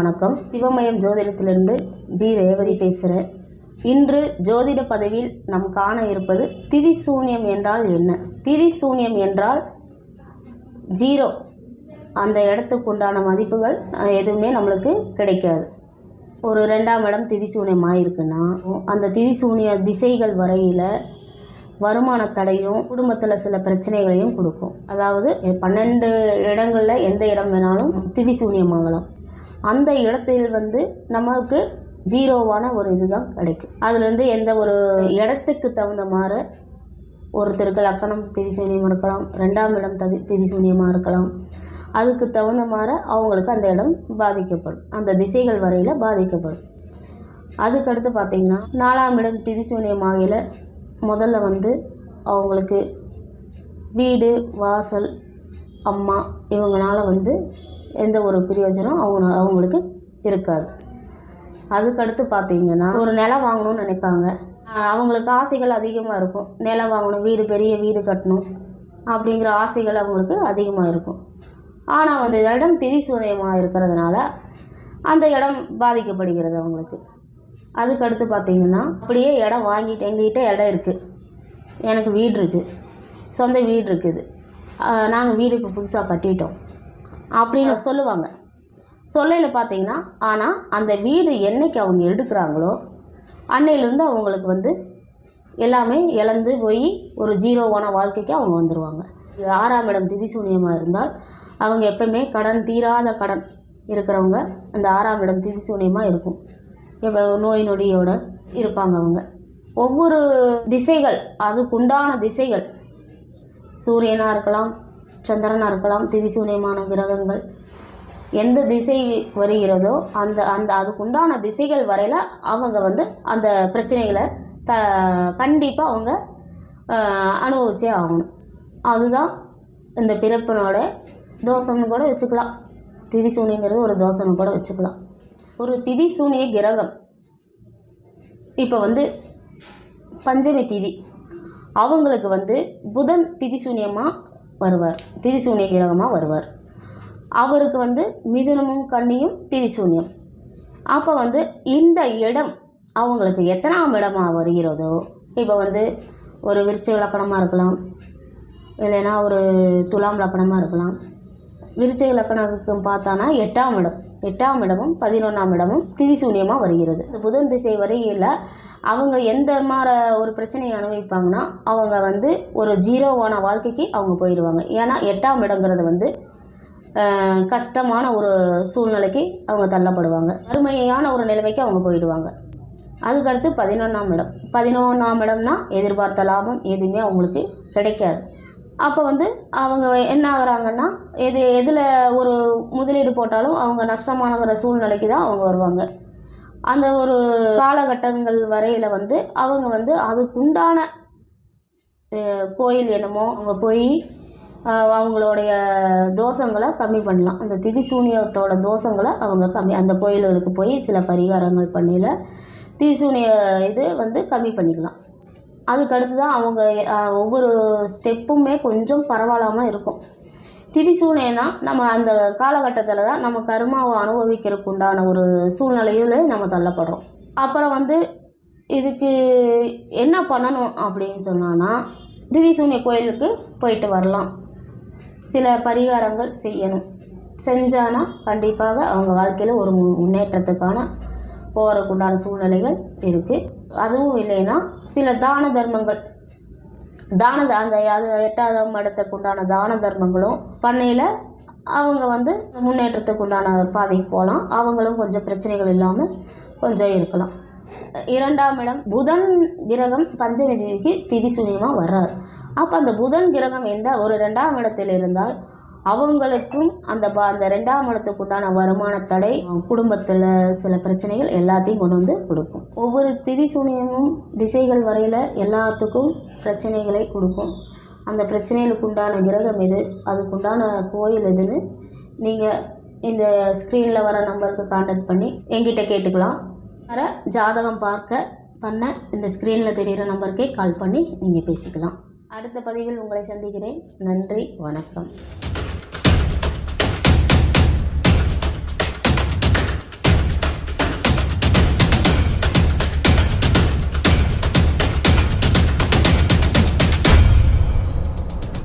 வணக்கம். சிவமயம் ஜோதிடத்திலிருந்து பி. ரேவதி பேசுகிறேன் இன்று ஜோதிட பதவியில் நாம் காண இருப்பது திரிசூன்யம் என்றால் என்ன? திரிசூன்யம் என்றால் ஜீரோ. அந்த இடத்துக்கு உண்டான மதிப்புகள் எதுவுமே நம்மளுக்கு கிடைக்காது. ஒரு ரெண்டாம் இடம் திரிசூன்யமாக இருக்குன்னா அந்த திரிசூன்ய திசைகள் வரையில் வருமான தடையும் குடும்பத்தில் சில பிரச்சனைகளையும் கொடுக்கும். அதாவது பன்னெண்டு இடங்களில் எந்த இடம் வேணாலும் திதி சூன்யமாகலாம் அந்த இடத்தில் வந்து நமக்கு ஜீரோவான ஒரு இதுதான் கிடைக்கும். அதுலேருந்து எந்த ஒரு இடத்துக்கு தகுந்த மாதிரி ஒருத்தருக்கு லக்கணம் திரிசூன்யம் இருக்கலாம் ரெண்டாம் இடம் ததி திரிசூன்யமாக இருக்கலாம். அதுக்கு தகுந்த மாதிரி அவங்களுக்கு அந்த இடம் பாதிக்கப்படும். அந்த திசைகள் வரையில் பாதிக்கப்படும். அதுக்கடுத்து பார்த்திங்கன்னா நாலாம் இடம் திரிசூன்யமாகையில் முதல்ல வந்து அவங்களுக்கு வீடு வாசல் அம்மா இவங்களால வந்து எந்த ஒரு பிரயோஜனம் அவங்க அவங்களுக்கு இருக்காது. அதுக்கடுத்து பார்த்தீங்கன்னா ஒரு நிலம் வாங்கணும்னு நினைப்பாங்க. அவங்களுக்கு ஆசைகள் அதிகமாக இருக்கும். நிலம் வாங்கணும் வீடு பெரிய வீடு கட்டணும் அப்படிங்கிற ஆசைகள் அவங்களுக்கு அதிகமாக இருக்கும். ஆனால் அந்த இடம் திரிசூரியமாக இருக்கிறதுனால அந்த இடம் பாதிக்கப்படுகிறது அவங்களுக்கு. அதுக்கடுத்து பார்த்திங்கன்னா அப்படியே இடம் வாங்கிட்டு எங்ககிட்ட இடம் இருக்குது எனக்கு வீடு இருக்குது சொந்த வீடு இருக்குது. நாங்கள் வீடு இப்போ புதுசாக கட்டிட்டோம். அப்படின்னு சொல்லுவாங்க. சொல்லையில் பார்த்தீங்கன்னா ஆனால் அந்த வீடு என்னைக்கு அவங்க எடுக்கிறாங்களோ அன்னையிலேருந்து அவங்களுக்கு வந்து எல்லாமே இழந்து போய் ஒரு ஜீரோவான வாழ்க்கைக்கு அவங்க வந்துடுவாங்க இது ஆறாம் இடம் திதிசூன்யமாக இருந்தால் அவங்க எப்பவுமே கடன் தீராத கடன் இருக்கிறவங்க அந்த ஆறாம் இடம் திதிசூன்யமாக இருக்கும். இப்போ நோய் நொடியோட இருப்பாங்க அவங்க. ஒவ்வொரு திசைகள் அதுக்குண்டான திசைகள் சூரியனாக இருக்கலாம் சந்திரனாக இருக்கலாம் திரிசூன்யமான கிரகங்கள். எந்த திசை வருகிறதோ அந்த அந்த அதுக்குண்டான திசைகள் வரையில் அவங்க வந்து அந்த பிரச்சனைகளை த கண்டிப்பாக அவங்க அனுபவிச்சே ஆகணும். அதுதான் இந்த பிறப்பினோட தோஷம்னு கூட வச்சுக்கலாம். திரிசூனிங்கிறது ஒரு தோஷம்னு கூட வச்சுக்கலாம். ஒரு திதிசூனிய கிரகம். இப்போ வந்து பஞ்சமி திதி. அவங்களுக்கு வந்து புதன் திதிசூன்யமாக வருவார். திரிசூனிய கிரகமாக வருவார். அவருக்கு வந்து மிதுனமும் கண்ணியும் திரிசூன்யம். அப்போ வந்து இந்த இடம் அவங்களுக்கு எத்தனாம் இடமாக வருகிறதோ இப்போ வந்து ஒரு விருச்சிக லக்கணமாக இருக்கலாம் இல்லைன்னா ஒரு துலாம் லக்கணமாக இருக்கலாம். விருச்சிக லக்கணத்துக்கு பார்த்தானா எட்டாம் இடம். எட்டாம் இடமும் பதினொன்றாம் இடமும் திரிசூன்யமாக வருகிறது. புதன் திசை வரையில் அவங்க எந்த மாதிரி ஒரு பிரச்சனையை அனுபவிப்பாங்கன்னா அவங்க வந்து ஒரு ஜீரோவான வாழ்க்கைக்கு அவங்க போயிடுவாங்க. ஏன்னா எட்டாம் இடங்கிறது வந்து கஷ்டமான ஒரு சூழ்நிலைக்கு அவங்க தள்ளப்படுவாங்க. அருமையான ஒரு நிலைமைக்கு அவங்க போயிடுவாங்க. அதுக்கடுத்து பதினொன்றாம் இடம். பதினொன்றாம் இடம்னா எதிர்பார்த்த லாபம் எதுவுமே அவங்களுக்கு கிடைக்காது. அப்போ வந்து அவங்க என்ன ஆகுறாங்கன்னா எது எதில் ஒரு முதலீடு போட்டாலும் அவங்க நஷ்டமானங்கிற சூழ்நிலைக்கு தான் அவங்க வருவாங்க. அந்த ஒரு காலகட்டங்கள் வரையில் வந்து அவங்க வந்து அதுக்குண்டான கோயில் என்னமோ அங்கே போய் அவங்களுடைய தோஷங்களை கம்மி பண்ணலாம். அந்த திதி சூனியத்தோட தோஷங்களை அவங்க கம்மி அந்த கோயில்களுக்கு போய் சில பரிகாரங்கள் பண்ணியில் திதிசூனிய இது வந்து கம்மி பண்ணிக்கலாம். அதுக்கடுத்து தான் அவங்க ஒவ்வொரு ஸ்டெப்புமே கொஞ்சம் பரவாயில்லாமல் இருக்கும். திரிசூனேனா நம்ம அந்த காலகட்டத்தில் தான் நம்ம கர்மாவை அனுபவிக்கிறதுக்கு உண்டான ஒரு சூழ்நிலையில் நம்ம தள்ளப்படுறோம். அப்புறம் வந்து இதுக்கு என்ன பண்ணணும் அப்படின்னு சொன்னான்னா திரிசூனிய கோயிலுக்கு போயிட்டு வரலாம். சில பரிகாரங்கள் செய்யணும். செஞ்சானா கண்டிப்பாக அவங்க வாழ்க்கையில் ஒரு மு- முன்னேற்றத்துக்கான போகிறதுக்குண்டான சூழ்நிலைகள் இருக்குது அதுவும் இல்லைன்னா சில தான தர்மங்கள் தான அந்த அது எட்டாவது மடத்துக்கு உண்டான தான தர்மங்களும் பண்ணையில் அவங்க வந்து முன்னேற்றத்துக்கு உண்டான பாதைக்கு போகலாம். அவங்களும் கொஞ்சம் பிரச்சனைகள் இல்லாமல் கொஞ்சம் இருக்கலாம். இரண்டாம் இடம் புதன் கிரகம் பஞ்சமி திதி சூன்யமாக வர்றார். அப்போ அந்த புதன் கிரகம் எந்த ஒரு ரெண்டாம் இடத்தில் இருந்தால் அவங்களுக்கும் அந்த பா அந்த ரெண்டாம் இடத்துக்கு உண்டான வருமான தடை குடும்பத்தில் சில பிரச்சனைகள் எல்லாத்தையும் கொண்டு வந்து கொடுக்கும். ஒவ்வொரு திதி திதிசூனியமும் திசைகள் வரையில் எல்லாத்துக்கும் பிரச்சனைகளை கொடுக்கும். அந்த பிரச்சனைகளுக்கு உண்டான கிரகம் எது? அதுக்குண்டான கோயில் எதுன்னு நீங்கள் இந்த ஸ்க்ரீனில் வர நம்பருக்கு காண்டாக்ட் பண்ணி எங்கிட்ட கேட்டுக்கலாம். வர ஜாதகம் பார்க்க பண்ண இந்த ஸ்க்ரீனில் தெரிகிற நம்பருக்கே கால் பண்ணி நீங்கள் பேசிக்கலாம். அடுத்த பதிவில் உங்களை சந்திக்கிறேன். நன்றி வணக்கம்.